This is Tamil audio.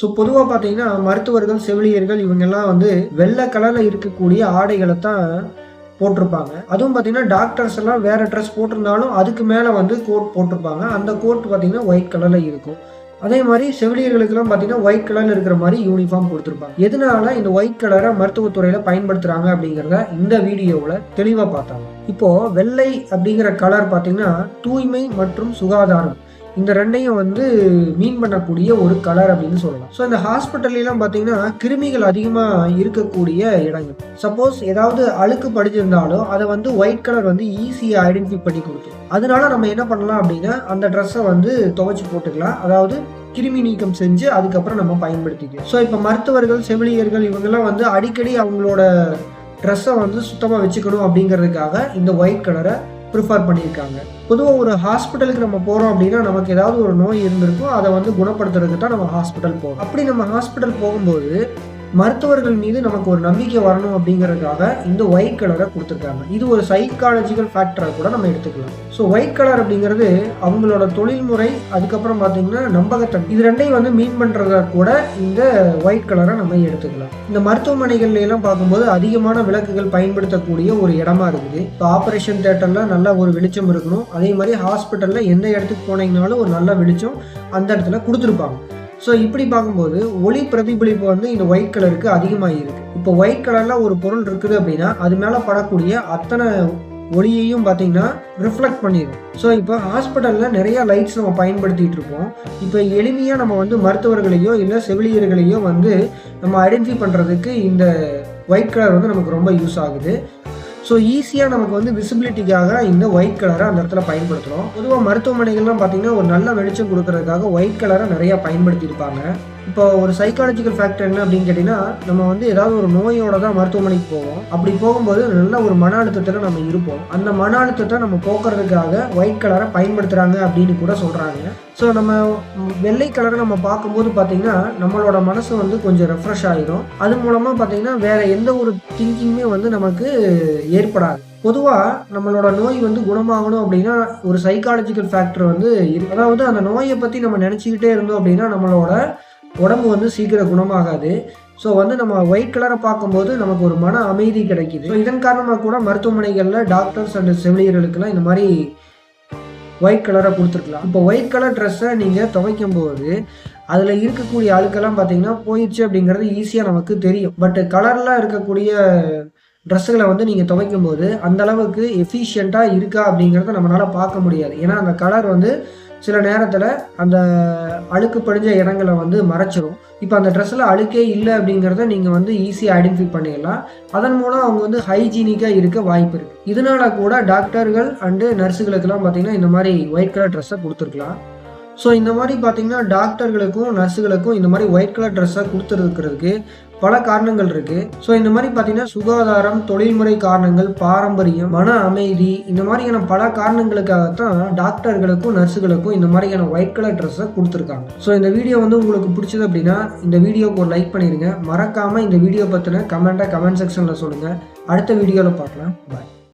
ஸோ பொதுவாக பார்த்தீங்கன்னா மருத்துவர்கள் செவிலியர்கள் இவங்கெல்லாம் வந்து வெள்ளை கலரில் இருக்கக்கூடிய ஆடைகளை தான் போட்டிருப்பாங்க. அதுவும் பார்த்தீங்கன்னா டாக்டர்ஸ் எல்லாம் வேறு ட்ரெஸ் போட்டிருந்தாலும் அதுக்கு மேலே வந்து கோட் போட்டிருப்பாங்க. அந்த கோட் பார்த்தீங்கன்னா ஒயிட் கலரில் இருக்கும். அதே மாதிரி செவிலியர்களுக்கெல்லாம் பார்த்தீங்கன்னா ஒயிட் கலரில் இருக்கிற மாதிரி யூனிஃபார்ம் கொடுத்துருப்பாங்க. எதனால இந்த ஒயிட் கலரை மருத்துவத்துறையில் பயன்படுத்துகிறாங்க அப்படிங்கிறத இந்த வீடியோவில் தெளிவாக பார்த்தாங்க. இப்போது வெள்ளை அப்படிங்கிற கலர் பார்த்தீங்கன்னா தூய்மை மற்றும் சுகாதாரம். இந்த ரெண்டையும் வந்து மீன் பண்ணக்கூடிய ஒரு கலர் அப்படின்னு சொல்லலாம். ஸோ இந்த ஹாஸ்பிட்டல்லாம் பார்த்தீங்கன்னா கிருமிகள் அதிகமாக இருக்கக்கூடிய இடங்கள். சப்போஸ் ஏதாவது அழுக்கு படிச்சிருந்தாலும் அதை வந்து ஒயிட் கலர் வந்து ஈஸியாக ஐடென்டிஃபை பண்ணி கொடுக்கும். அதனால நம்ம என்ன பண்ணலாம் அப்படின்னா அந்த ட்ரெஸ்ஸை வந்து துவைச்சு போட்டுக்கலாம். அதாவது கிருமி நீக்கம் செஞ்சு அதுக்கப்புறம் நம்ம பயன்படுத்திக்கலாம். ஸோ இப்போ மருத்துவர்கள் செவிலியர்கள் இவங்கெல்லாம் வந்து அடிக்கடி அவங்களோட ட்ரெஸ்ஸை வந்து சுத்தமாக வச்சுக்கணும் அப்படிங்கிறதுக்காக இந்த ஒயிட் கலரை ப்ரிஃபர் பண்ணியிருக்காங்க. பொதுவாக ஒரு ஹாஸ்பிட்டலுக்கு நம்ம போகிறோம் அப்படின்னா நமக்கு ஏதாவது ஒரு நோய் இருந்திருக்கும் அதை வந்து குணப்படுத்துறதுக்கு தான் நம்ம ஹாஸ்பிட்டல் போகிறோம் அப்படி நம்ம ஹாஸ்பிட்டல் போகும்போது மருத்துவர்கள் மீது நமக்கு ஒரு நம்பிக்கை வரணும் அப்படிங்கிறதுக்காக இந்த ஒயிட் கலரை கொடுத்துருக்காங்க. இது ஒரு சைக்காலஜிக்கல் ஃபேக்டரை கூட நம்ம எடுத்துக்கலாம். ஸோ ஒயிட் கலர் அப்படிங்கிறது அவங்களோட தொழில்முறை அதுக்கப்புறம் பார்த்தீங்கன்னா நம்பகத்தன்மை. இது ரெண்டையும் வந்து மீன் பண்ணுறதா கூட இந்த ஒயிட் கலரை நம்ம எடுத்துக்கலாம். இந்த மருத்துவமனைகள்ல எல்லாம் பார்க்கும்போது அதிகமான விளக்குகள் பயன்படுத்தக்கூடிய ஒரு இடமா இருக்குது. இப்போ ஆப்ரேஷன் தேட்டரில் நல்ல ஒரு வெளிச்சம் இருக்கணும். அதே மாதிரி ஹாஸ்பிட்டலில் எந்த இடத்துக்கு போனீங்கனாலும் ஒரு நல்ல வெளிச்சம் அந்த இடத்துல கொடுத்துருப்பாங்க. ஸோ இப்படி பார்க்கும்போது ஒளி பிரதிபலிப்பு வந்து இந்த ஒயிட் கலருக்கு அதிகமாக இருக்குது இப்போ ஒயிட் கலரில் ஒரு பொருள் இருக்குது அப்படின்னா அது மேலே படக்கூடிய அத்தனை ஒளியையும் பார்த்தீங்கன்னா ரிஃப்ளெக்ட் பண்ணிடும் ஸோ இப்போ ஹாஸ்பிட்டலில் நிறையா லைட்ஸ் நம்ம பயன்படுத்திகிட்டு இருப்போம். இப்போ எளிமையாக நம்ம வந்து மருத்துவர்களையோ இல்லை செவிலியர்களையோ வந்து நம்ம ஐடென்டிஃபை பண்ணுறதுக்கு இந்த ஒயிட் கலர் வந்து நமக்கு ரொம்ப யூஸ் ஆகுது. ஸோ ஈஸியாக நமக்கு வந்து விசிபிலிட்டிக்காக இந்த ஒயிட் கலரை அந்த இடத்துல பயன்படுத்துகிறோம் பொதுவாக மருத்துவமனைகள்லாம் பார்த்தீங்கன்னா ஒரு நல்ல வெளிச்சம் கொடுக்கறதுக்காக ஒயிட் கலரை நிறையா பயன்படுத்தியிருப்பாங்க. இப்போ ஒரு சைக்காலஜிக்கல் ஃபேக்டர் என்ன அப்படின்னு கேட்டிங்கன்னா நம்ம வந்து ஏதாவது ஒரு நோயோட தான் மருத்துவமனைக்கு போவோம். அப்படி போகும்போது நல்ல ஒரு மன அழுத்தத்தில் நம்ம இருப்போம். அந்த மன அழுத்தத்தை நம்ம போக்குறதுக்காக ஒயிட் கலரை பயன்படுத்துகிறாங்க அப்படின்னு கூட சொல்கிறாங்க ஸோ நம்ம வெள்ளை கலரை நம்ம பார்க்கும்போது பார்த்திங்கன்னா நம்மளோட மனசு வந்து கொஞ்சம் ரெஃப்ரெஷ் ஆகிடும் அது மூலமாக பார்த்தீங்கன்னா வேறு எந்த ஒரு திங்கிங்குமே வந்து நமக்கு ஏற்படாது. பொதுவாக நம்மளோட நோய் வந்து குணமாகணும் அப்படின்னா ஒரு சைக்காலஜிக்கல் ஃபேக்டர் வந்து அதாவது அந்த நோயை பற்றி நம்ம நினச்சிக்கிட்டே இருந்தோம் அப்படின்னா நம்மளோட உடம்பு வந்து சீக்கிரம் குணமாகாது. ஸோ வந்து நம்ம ஒயிட் கலரை பார்க்கும்போது நமக்கு ஒரு மன அமைதி கிடைக்கிது. ஸோ இதன் காரணமாக கூட மருத்துவமனைகளில் டாக்டர்ஸ் அண்ட் செவிலியர்களுக்கெல்லாம் இந்த மாதிரி ஒயிட் கலரை கொடுத்துருக்கலாம். இப்போ ஒயிட் கலர் ட்ரெஸ்ஸை நீங்கள் துவைக்கும் போது அதில் இருக்கக்கூடிய அழுக்கெல்லாம் பார்த்தீங்கன்னா போயிடுச்சு அப்படிங்கிறது ஈஸியாக நமக்கு தெரியும். பட் கலரில் இருக்கக்கூடிய ட்ரெஸ்ஸுகளை வந்து நீங்கள் துவைக்கும் போது அந்த அளவுக்கு எஃபிஷியண்ட்டாக இருக்கா அப்படிங்கிறத நம்மளால் பார்க்க முடியாது. ஏன்னா அந்த கலர் வந்து சில நேரத்தில் அந்த அழுக்கு படிஞ்ச இடங்களை வந்து மறைச்சிரும். இப்போ அந்த ட்ரெஸ்ஸில் அழுக்கே இல்லை அப்படிங்கிறத நீங்கள் வந்து ஈஸியாக ஐடென்டிஃபை பண்ணிடலாம். அதன் மூலம் அவங்க வந்து ஹைஜீனிக்காக இருக்க வாய்ப்பு இருக்குது இதனால கூட டாக்டர்கள் அண்டு நர்ஸுகளுக்கெல்லாம் பார்த்திங்கன்னா இந்த மாதிரி ஒயிட் கலர் ட்ரெஸ்ஸை கொடுத்துருக்கலாம். ஸோ இந்த மாதிரி பார்த்தீங்கன்னா டாக்டர்களுக்கும் நர்ஸுகளுக்கும் இந்த மாதிரி ஒயிட் கலர் ட்ரெஸ்ஸாக கொடுத்துருக்கிறதுக்கு பல காரணங்கள் இருக்குது ஸோ இந்த மாதிரி பார்த்தீங்கன்னா சுகாதாரம் தொழில்முறை காரணங்கள் பாரம்பரியம் மன அமைதி இந்த மாதிரியான பல காரணங்களுக்காகத்தான் டாக்டர்களுக்கும் நர்ஸுகளுக்கும் இந்த மாதிரியான ஒயிட் கலர் ட்ரெஸ்ஸை கொடுத்துருக்காங்க. ஸோ இந்த வீடியோ வந்து உங்களுக்கு பிடிச்சது அப்படின்னா இந்த வீடியோக்கு ஒரு லைக் பண்ணிடுங்க மறக்காமல் இந்த வீடியோ பற்றின கமெண்ட்டாக கமெண்ட் செக்ஷனில் சொல்லுங்கள் அடுத்த வீடியோவில் பார்க்கலாம். பாய்